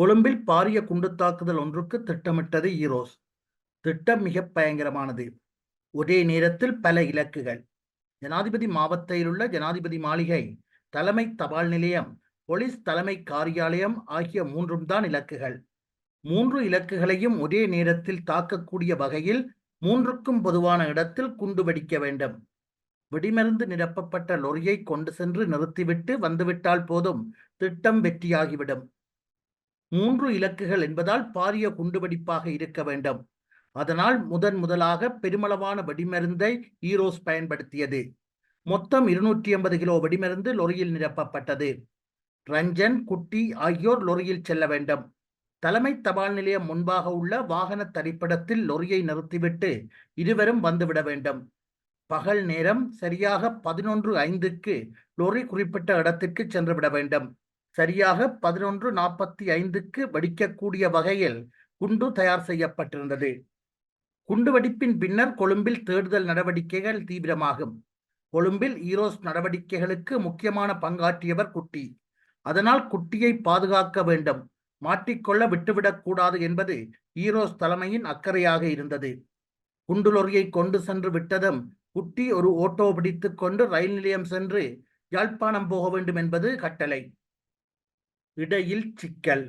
கொழும்பில் பாரிய குண்டு தாக்குதல் ஒன்றுக்கு திட்டமிட்டது ஈரோஸ். திட்டம் மிக பயங்கரமானது. ஒரே நேரத்தில் பல இலக்குகள். ஜனாதிபதி மாவட்டத்திலுள்ள ஜனாதிபதி மாளிகை தலைமை தபால் நிலையம் போலீஸ் தலைமை காரியாலயம் ஆகிய மூன்றும் தான் இலக்குகள். மூன்று இலக்குகளையும் ஒரே நேரத்தில் தாக்கக்கூடிய வகையில் மூன்றுக்கும் பொதுவான இடத்தில் குண்டு வெடிக்க வேண்டும். வெடிமருந்து நிரப்பப்பட்ட லொரியை கொண்டு சென்று நிறுத்திவிட்டு வந்துவிட்டால் போதும். திட்டம் வெற்றியாகிவிடும். மூன்று இலக்குகள் என்பதால் பாரிய குண்டுவெடிப்பாக இருக்க வேண்டும். அதனால் முதன் முதலாக பெருமளவான வெடிமருந்தை ஈரோஸ் பயன்படுத்தியது. மொத்தம் இருநூற்றி ஐம்பது கிலோ வெடிமருந்து லொரியில் நிரப்பப்பட்டது. ரஞ்சன் குட்டி ஆகியோர் லொரியில் செல்ல வேண்டும். தலைமை தபால் நிலையம் முன்பாக உள்ள வாகன தரிப்பிடத்தில் லொரியை நிறுத்திவிட்டு இருவரும் வந்துவிட வேண்டும். பகல் நேரம் சரியாக பதினொன்று ஐந்துக்கு லொரி குறிப்பிட்ட இடத்திற்கு சென்றுவிட வேண்டும். சரியாக பதினொன்று நாற்பத்தி ஐந்துக்கு வடிக்கக்கூடிய வகையில் குண்டு தயார் செய்யப்பட்டிருந்தது. குண்டு வெடிப்பின் பின்னர் கொழும்பில் தேடுதல் நடவடிக்கைகள் தீவிரமாகும். கொழும்பில் ஈரோஸ் நடவடிக்கைகளுக்கு முக்கியமான பங்காற்றியவர் குட்டி. அதனால் குட்டியை பாதுகாக்க வேண்டும். மாட்டிக்கொள்ள விட்டுவிடக் கூடாது என்பது ஈரோஸ் தலைமையின் அக்கறையாக இருந்தது. குண்டுலொரியை கொண்டு சென்று விட்டதும் குட்டி ஒரு ஓட்டோ பிடித்து கொண்டு ரயில் நிலையம் சென்று யாழ்ப்பாணம் போக வேண்டும் என்பது கட்டளை. இடையில் சிக்கல்.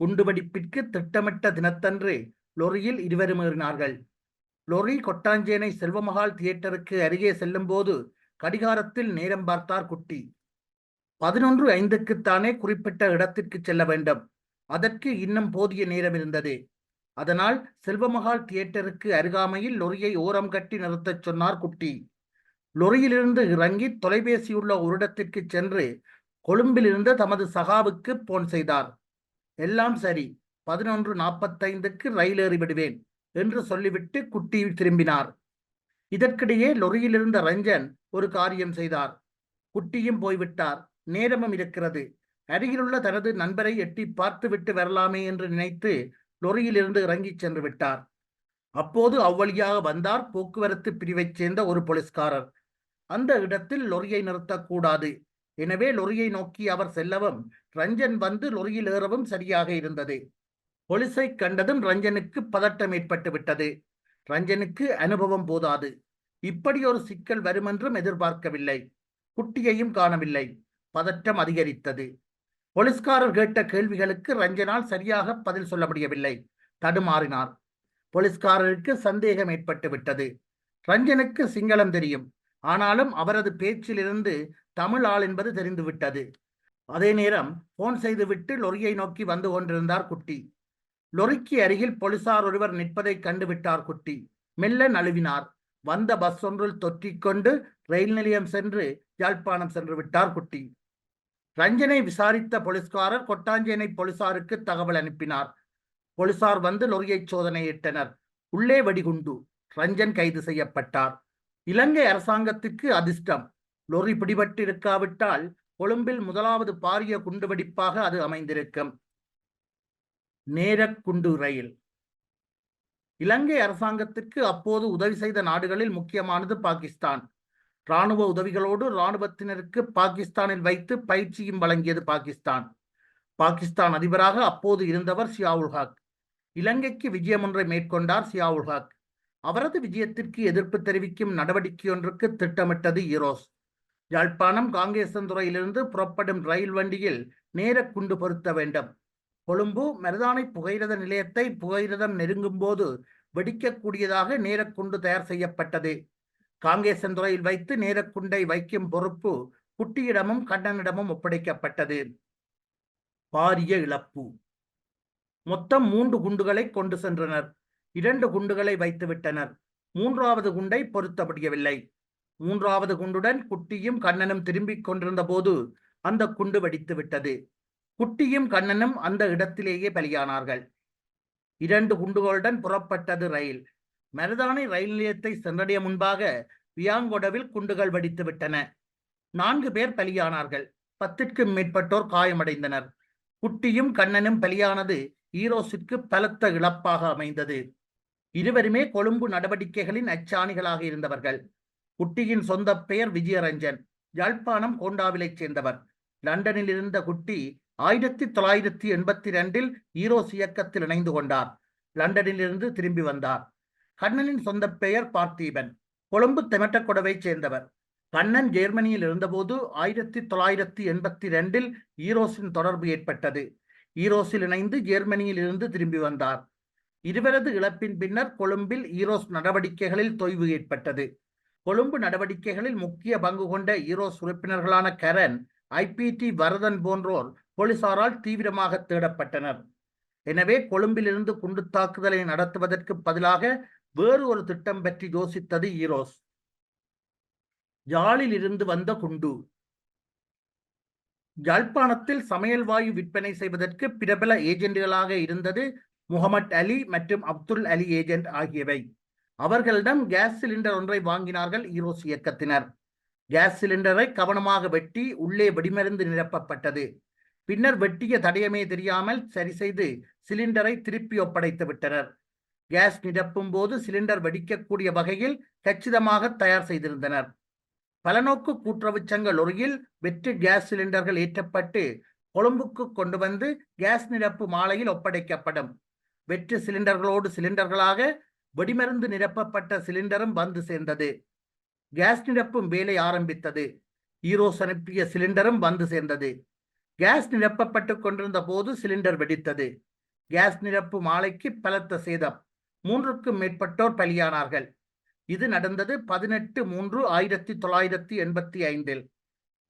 குண்டுவெடிப்பிற்கு திட்டமிட்ட தினத்தன்று லொரியில் இருவரும் ஏறினார்கள். லொரி கொட்டாஞ்சேனை செல்வமகால் தியேட்டருக்கு அருகே செல்லும் போது கடிகாரத்தில் நேரம் பார்த்தார் குட்டி. பதினொன்று ஐந்துக்குத்தானே குறிப்பிட்ட இடத்திற்கு செல்ல வேண்டும். அதற்கு இன்னும் போதிய நேரம் இருந்தது. அதனால் செல்வமகால் தியேட்டருக்கு அருகாமையில் லொரியை ஓரம் கட்டி நிறுத்தச் சொன்னார் குட்டி. லொரியிலிருந்து இறங்கி தொலைபேசியுள்ள ஒரு இடத்திற்கு சென்று கொழும்பில் இருந்த தமது சகாவுக்கு போன் செய்தார். எல்லாம் சரி பதினொன்று நாற்பத்தைந்துக்கு ரயில் ஏறிவிடுவேன் என்று சொல்லிவிட்டு குட்டி திரும்பினார். இதற்கிடையே லொரியில் இருந்த ரஞ்சன் ஒரு காரியம் செய்தார். குட்டியும் போய்விட்டார். நேரமும் இருக்கிறது. அருகிலுள்ள தனது நண்பரை எட்டி பார்த்துவிட்டு வரலாமே என்று நினைத்து லொரியிலிருந்து இறங்கிச் சென்று விட்டார். அப்போது அவ்வழியாக வந்தார் போக்குவரத்து பிரிவைச் சேர்ந்த ஒரு போலீஸ்காரர். அந்த இடத்தில் லொரியை நிறுத்தக்கூடாது. எனவே லொரியை நோக்கி அவர் செல்லவும் ரஞ்சன் வந்து லொரியில் ஏறவும் சரியாக இருந்தது. பொலிசை கண்டதும் ரஞ்சனுக்கு பதட்டம் ஏற்பட்டு விட்டது. ரஞ்சனுக்கு அனுபவம் போதாது. இப்படி ஒரு சிக்கல் வருமென்றும் எதிர்பார்க்கவில்லை. குட்டியையும் காணவில்லை. பதட்டம் அதிகரித்தது. போலீஸ்காரர் கேட்ட கேள்விகளுக்கு ரஞ்சனால் சரியாக பதில் சொல்ல முடியவில்லை. தடுமாறினார். போலீஸ்காரருக்கு சந்தேகம் ஏற்பட்டு விட்டது. ரஞ்சனுக்கு சிங்களம் தெரியும். ஆனாலும் அவரது பேச்சிலிருந்து தமிழ் ஆள் என்பது தெரிந்துவிட்டது. அதே நேரம் போன் செய்துவிட்டு லொரியை நோக்கி வந்து கொண்டிருந்தார் குட்டி. லொரிக்கு அருகில் போலீசார் ஒருவர் நிற்பதை கண்டுவிட்டார் குட்டி. மெல்ல நழுவினார். வந்த பஸ் ஒன்றில் தொற்றிக்கொண்டு ரயில் நிலையம் சென்று யாழ்ப்பாணம் சென்று விட்டார் குட்டி. ரஞ்சனை விசாரித்த போலீஸ்காரர் கொட்டாஞ்சேனை போலீசாருக்கு தகவல் அனுப்பினார். போலீசார் வந்து லொரியை சோதனையிட்டனர். உள்ளே வெடிகுண்டு. ரஞ்சன் கைது செய்யப்பட்டார். இலங்கை அரசாங்கத்துக்கு அதிர்ஷ்டம். லொறி பிடிபட்டு இருக்காவிட்டால் கொழும்பில் முதலாவது பாரிய குண்டுவெடிப்பாக அது அமைந்திருக்கும். நேரக்குண்டு ரயில். இலங்கை அரசாங்கத்திற்கு அப்போது உதவி செய்த நாடுகளில் முக்கியமானது பாகிஸ்தான். இராணுவ உதவிகளோடு இராணுவத்தினருக்கு பாகிஸ்தானில் வைத்து பயிற்சியும் வழங்கியது பாகிஸ்தான். பாகிஸ்தான் அதிபராக அப்போது இருந்தவர் சியாவுல் ஹாக். இலங்கைக்கு விஜயம் ஒன்றை மேற்கொண்டார் சியாவுல் ஹாக். அவரது விஜயத்திற்கு எதிர்ப்பு தெரிவிக்கும் நடவடிக்கையொன்றுக்கு திட்டமிட்டது ஈரோஸ். யாழ்ப்பாணம் காங்கேசந்துறையிலிருந்து புறப்படும் ரயில் வண்டியில் நேர குண்டு பொருத்த வேண்டும். கொழும்பு மருதானை புகையிரத நிலையத்தை புகையிரதம் நெருங்கும் போது வெடிக்கக்கூடியதாக நேரக்குண்டு தயார் செய்யப்பட்டது. காங்கேசந்துறையில் வைத்து நேரக்குண்டை வைக்கும் பொறுப்பு குட்டியிடமும் கண்ணனிடமும் ஒப்படைக்கப்பட்டது. பாரிய இழப்பு. மொத்தம் மூன்று குண்டுகளை கொண்டு சென்றனர். இரண்டு குண்டுகளை வைத்து விட்டனர். மூன்றாவது குண்டை பொருத்த முடியவில்லை மூன்றாவது குண்டுடன் குட்டியும் கண்ணனும் திரும்பிக் கொண்டிருந்த போது அந்த குண்டு வெடித்து விட்டது. குட்டியும் கண்ணனும் அந்த இடத்திலேயே பலியானார்கள். இரண்டு குண்டுகளுடன் புறப்பட்டது ரயில். மருதானை ரயில் நிலையத்தை சென்றடைய முன்பாக வியாங்கொடவில் குண்டுகள் வெடித்து விட்டன. நான்கு பேர் பலியானார்கள். பத்திற்கும் மேற்பட்டோர் காயமடைந்தனர். குட்டியும் கண்ணனும் பலியானது ஈரோஸிற்கு பலத்த இழப்பாக அமைந்தது. இருவருமே கொழும்பு நடவடிக்கைகளின் அச்சாணிகளாக இருந்தவர்கள். குட்டியின் சொந்த பெயர் விஜயரஞ்சன் யாழ்ப்பாணம் கோண்டாவிலைச் சேர்ந்தவர். லண்டனில் இருந்த குட்டி ஆயிரத்தி தொள்ளாயிரத்தி எண்பத்தி ரெண்டில் ஈரோஸ் இயக்கத்தில் இணைந்து கொண்டார். லண்டனிலிருந்து திரும்பி வந்தார். கண்ணனின் சொந்த பெயர் பார்த்தீபன் கொழும்பு தெமட்டக்கொடவை சேர்ந்தவர். கண்ணன் ஜெர்மனியில் இருந்தபோது ஆயிரத்தி தொள்ளாயிரத்தி எண்பத்தி ரெண்டில் ஈரோஸின் தொடர்பு ஏற்பட்டது. ஈரோஸில் இணைந்து ஜெர்மனியில் இருந்து திரும்பி வந்தார். இருவரது இழப்பின் பின்னர் கொழும்பில் ஈரோஸ் நடவடிக்கைகளில் தொய்வு ஏற்பட்டது. கொழும்பு நடவடிக்கைகளில் முக்கிய பங்கு கொண்ட ஈரோஸ் உறுப்பினர்களான கரண் ஐபிடி வரதன் போன்றோர் போலீசாரால் தீவிரமாக தேடப்பட்டனர். எனவே கொழும்பிலிருந்து குண்டு தாக்குதலை நடத்துவதற்கு பதிலாக வேறு ஒரு திட்டம் பற்றி யோசித்தது ஈரோஸ். யாழில் இருந்து வந்த குண்டு. யாழ்ப்பாணத்தில் சமையல் வாயு விற்பனை செய்வதற்கு பிரபல ஏஜென்ட்களாக இருந்தது முகமட் அலி மற்றும் அப்துல் அலி ஏஜென்ட் ஆகியவை. அவர்களிடம் கேஸ் சிலிண்டர் ஒன்றை வாங்கினார்கள் ஈரோஸ் இயக்கத்தினர். கேஸ் சிலிண்டரை கவனமாக வெட்டி உள்ளே வெடிமருந்து நிரப்பப்பட்டது. பின்னர் வெட்டிய தடயமே தெரியாமல் சரி செய்து சிலிண்டரை திருப்பி ஒப்படைத்து விட்டனர். கேஸ் நிரப்பும் போது சிலிண்டர் வெடிக்கக்கூடிய வகையில் கச்சிதமாக தயார் செய்திருந்தனர். பலநோக்கு கூட்டுறவு சங்க லொரியில் வெற்று கேஸ் சிலிண்டர்கள் ஏற்றப்பட்டு கொழும்புக்கு கொண்டு வந்து கேஸ் நிரப்பு மாலையில் ஒப்படைக்கப்படும். வெற்று சிலிண்டர்களோடு சிலிண்டர்களாக வெடிமருந்து நிரப்பப்பட்ட சிலிண்டரும் வந்து சேர்ந்தது. கேஸ் நிரப்பும் வேலை ஆரம்பித்தது. ஈரோஸ் அனுப்பிய சிலிண்டரும் வந்து சேர்ந்தது. கேஸ் நிரப்பப்பட்டு கொண்டிருந்த போது சிலிண்டர் வெடித்தது. கேஸ் நிரப்பு மாலைக்கு பலத்த சேதம். மூன்றுக்கும் மேற்பட்டோர் பலியானார்கள். இது நடந்தது பதினெட்டு மூன்று ஆயிரத்தி தொள்ளாயிரத்தி எண்பத்தி ஐந்தில்.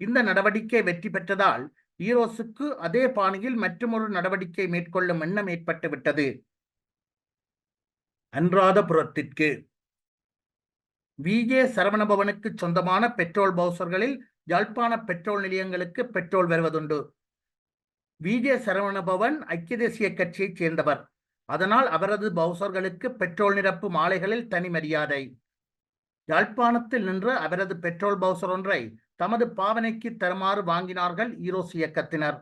இந்த நடவடிக்கை வெற்றி பெற்றதால் ஈரோஸுக்கு அதே பாணியில் மற்றொரு நடவடிக்கை மேற்கொள்ளும் எண்ணம் ஏற்பட்டு விட்டது. அன்றாதபுரத்திற்கு. விஜே சரவணபவனுக்கு சொந்தமான பெட்ரோல் பவுசர்களில் யாழ்ப்பாண பெட்ரோல் நிலையங்களுக்கு பெட்ரோல் வருவதுண்டு. விஜே சரவணபவன் ஐக்கிய தேசிய கட்சியைச் சேர்ந்தவர். அதனால் அவரது பவுசர்களுக்கு பெட்ரோல் நிரப்பு மாலைகளில் தனி மரியாதை. யாழ்ப்பாணத்தில் நின்ற அவரது பெட்ரோல் பவுசர் ஒன்றை தமது பாவனைக்கு தருமாறு வாங்கினார்கள் ஈரோஸ் இயக்கத்தினர்.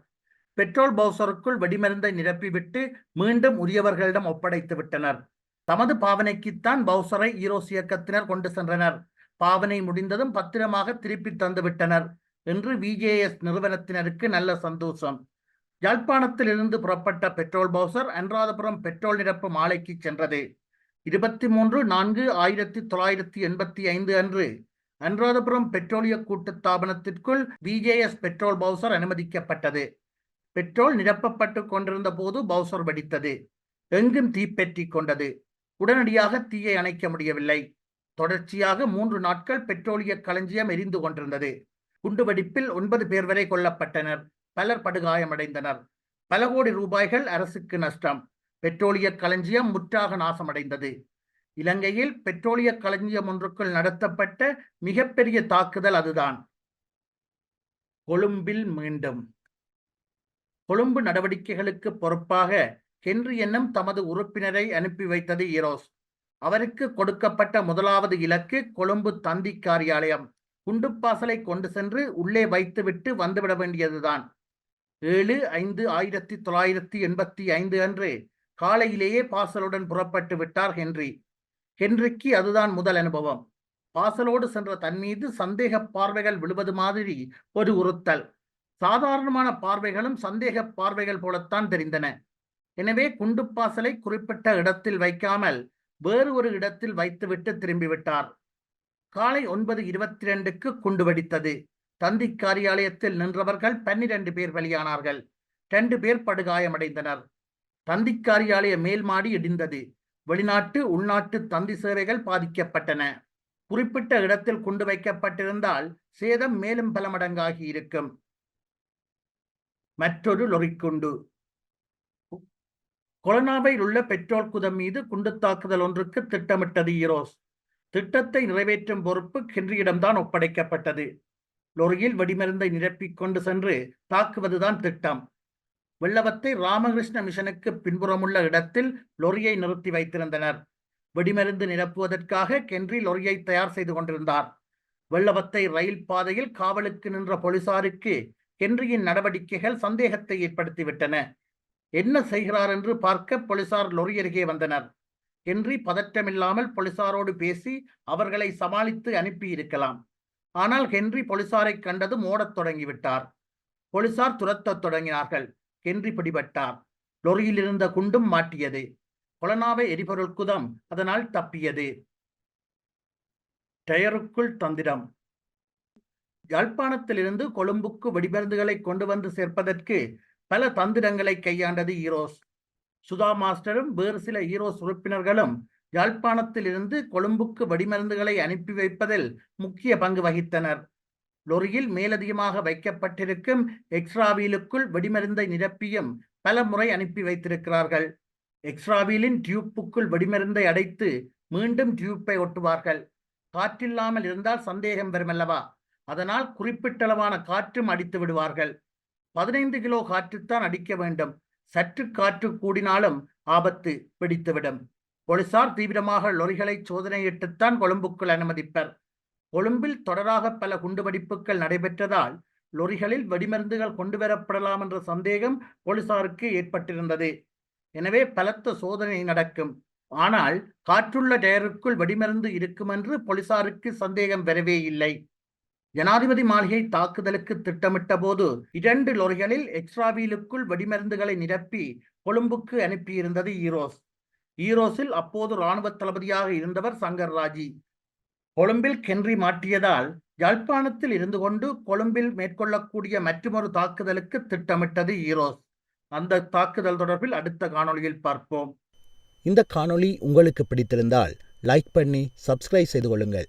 பெட்ரோல் பவுசருக்குள் வெடிமருந்தை நிரப்பிவிட்டு மீண்டும் உரியவர்களிடம் ஒப்படைத்து விட்டனர் தமது பாவனைக்குத்தான் பவுசரை ஈரோஸ் இயக்கத்தினர் கொண்டு சென்றனர். பாவனை முடிந்ததும் பத்திரமாக திருப்பி தந்துவிட்டனர் என்று விஜேஎஸ் நிறுவனத்தினருக்கு நல்ல சந்தோஷம். யாழ்ப்பாணத்தில் இருந்து புறப்பட்ட பெட்ரோல் பவுசர் அன்றாதபுரம் பெட்ரோல் நிரப்பு மாலைக்கு சென்றது. இருபத்தி மூன்று நான்கு ஆயிரத்தி தொள்ளாயிரத்தி எண்பத்தி ஐந்து அன்று அன்றாதபுரம் பெட்ரோலிய கூட்டுத்தாபனத்திற்குள் விஜேஎஸ் பெட்ரோல் பவுசர் அனுமதிக்கப்பட்டது. பெட்ரோல் நிரப்பப்பட்டு கொண்டிருந்த போது பவுசர் வெடித்தது. எங்கும் தீப்பற்றி கொண்டது. உடனடியாக தீயை அணைக்க முடியவில்லை. தொடர்ச்சியாக மூன்று நாட்கள் பெட்ரோலிய களஞ்சியம் எரிந்து கொண்டிருந்தது. குண்டுவெடிப்பில் ஒன்பது பேர் வரை கொல்லப்பட்டனர். பலர் படுகாயமடைந்தனர். பல கோடி ரூபாய்கள் அரசுக்கு நஷ்டம். பெட்ரோலிய களஞ்சியம் முற்றாக நாசமடைந்தது. இலங்கையில் பெட்ரோலிய களஞ்சியம் ஒன்றுக்குள் நடத்தப்பட்ட மிகப்பெரிய தாக்குதல் அதுதான். கொழும்பில் மீண்டும். கொழும்பு நடவடிக்கைகளுக்கு பொறுப்பாக ஹென்றி என்னும் தமது உறுப்பினரை அனுப்பி வைத்தது ஈரோஸ். அவருக்கு கொடுக்கப்பட்ட முதலாவது இலக்கு கொழும்பு தந்தி காரியாலயம். குண்டுப்பாசலை கொண்டு சென்று உள்ளே வைத்துவிட்டு வந்துவிட வேண்டியதுதான். ஏழு ஐந்து ஆயிரத்தி தொள்ளாயிரத்தி எண்பத்தி ஐந்து அன்று காலையிலேயே பாசலுடன் புறப்பட்டு விட்டார் ஹென்றி. ஹென்றிக்கு அதுதான் முதல் அனுபவம். பாசலோடு சென்ற தன் மீது சந்தேக பார்வைகள் விழுவது மாதிரி ஒரு உறுத்தல். சாதாரணமான பார்வைகளும் சந்தேக பார்வைகள் போலத்தான் தெரிந்தன. எனவே குண்டுப்பாசலை குறிப்பிட்ட இடத்தில் வைக்காமல் வேறு ஒரு இடத்தில் வைத்துவிட்டு திரும்பிவிட்டார். காலை ஒன்பது இருபத்தி ரெண்டுக்கு குண்டு வெடித்தது. தந்தி காரியாலயத்தில் நின்றவர்கள் பன்னிரண்டு பேர் பலியானார்கள். ரெண்டு பேர் படுகாயமடைந்தனர். தந்தி காரியாலய மேல் மாடி இடிந்தது. வெளிநாட்டு உள்நாட்டு தந்தி சேவைகள் பாதிக்கப்பட்டன. குறிப்பிட்ட இடத்தில் குண்டு வைக்கப்பட்டிருந்தால் சேதம் மேலும் பல மடங்காகி இருக்கும். மற்றொரு லொறிக்குண்டு. கொலனாவில் உள்ள பெட்ரோல் குதம் மீது குண்டு தாக்குதல் ஒன்றுக்கு திட்டமிட்டது ஈரோஸ். திட்டத்தை நிறைவேற்றும் பொறுப்பு ஹென்ரியிடம்தான் ஒப்படைக்கப்பட்டது. லொரியில் வெடிமருந்தை நிரப்பிக் கொண்டு சென்று தாக்குவதுதான் திட்டம். வெள்ளவத்தை ராமகிருஷ்ண மிஷனுக்கு பின்புறமுள்ள இடத்தில் லொரியை நிறுத்தி வைத்திருந்தனர். வெடிமருந்து நிரப்புவதற்காக கென்றி லொரியை தயார் செய்து கொண்டிருந்தார். வெள்ளவத்தை ரயில் பாதையில் காவலுக்கு நின்ற போலீசாருக்கு கென்றியின் நடவடிக்கைகள் சந்தேகத்தை ஏற்படுத்திவிட்டன. என்ன செய்கிறார் என்று பார்க்க போலீசார் லொரி அருகே வந்தனர். ஹென்றி பதற்றமில்லாமல் போலீசாரோடு பேசி அவர்களை சமாளித்து அனுப்பி இருக்கலாம் ஆனால் ஹென்றி போலீசாரை கண்டதும் ஓடத் தொடங்கிவிட்டார். போலீசார் துரத்தத் தொடங்கினார்கள். கென்றி பிடிபட்டார். லொரியில் இருந்த குண்டும் மாட்டியது. கொலனாவை எரிபொருள் குதம் அதனால் தப்பியது. டயருக்குள் தந்திரம். யாழ்ப்பாணத்திலிருந்து கொழும்புக்கு வெடிமருந்துகளை கொண்டு வந்து சேர்ப்பதற்கு பல தந்திரங்களை கையாண்டது ஈரோஸ். சுதா மாஸ்டரும் வேறு சில ஈரோஸ் உறுப்பினர்களும் யாழ்ப்பாணத்திலிருந்து கொழும்புக்கு வெடிமருந்துகளை அனுப்பி வைப்பதில் முக்கிய பங்கு வகித்தனர். லொரியில் மேலதிகமாக வைக்கப்பட்டிருக்கும் எக்ஸ்ராவீலுக்குள் வெடிமருந்தை நிரப்பியும் பல முறை அனுப்பி வைத்திருக்கிறார்கள். எக்ஸ்ராவீலின் டியூப்புக்குள் வெடிமருந்தை அடைத்து மீண்டும் டியூப்பை ஒட்டுவார்கள். காற்றில்லாமல் இருந்தால் சந்தேகம் வருமல்லவா? அதனால் குறிப்பிட்டளவான காற்றும் அடித்து விடுவார்கள். பதினைந்து கிலோ காற்றுத்தான் அடிக்க வேண்டும். சற்று காற்று கூடினாலும் ஆபத்து பிடித்துவிடும். போலீசார் தீவிரமாக லொரிகளை சோதனையிட்டுத்தான் கொழும்புக்குள் அனுமதிப்பர். கொழும்பில் தொடராக பல குண்டுவெடிப்புகள் நடைபெற்றதால் லொரிகளில் வெடிமருந்துகள் கொண்டு வரப்படலாம் என்ற சந்தேகம் போலீசாருக்கு ஏற்பட்டிருந்தது. எனவே பலத்த சோதனை நடக்கும். ஆனால் காற்றுள்ள டயருக்குள் வெடிமருந்து இருக்குமென்று போலீசாருக்கு சந்தேகம் வரவே இல்லை ஜனாதிபதி மாளிகை தாக்குதலுக்கு திட்டமிட்ட போது இரண்டு லொரிகளில் எக்ஸ்ட்ராவீலுக்குள் வெடிமருந்துகளை நிரப்பி கொழும்புக்கு அனுப்பியிருந்தது ஈரோஸ். ஈரோஸில் அப்போது இராணுவ தளபதியாக இருந்தவர் சங்கர் ராஜி. கொழும்பில் கென்றி மாட்டியதால் யாழ்ப்பாணத்தில் இருந்து கொண்டு கொழும்பில் மேற்கொள்ளக்கூடிய மற்றொரு தாக்குதலுக்கு திட்டமிட்டது ஈரோஸ். அந்த தாக்குதல் தொடர்பில் அடுத்த காணொளியில் பார்ப்போம். இந்த காணொளி உங்களுக்கு பிடித்திருந்தால் லைக் பண்ணி சப்ஸ்கிரைப் செய்து கொள்ளுங்கள்.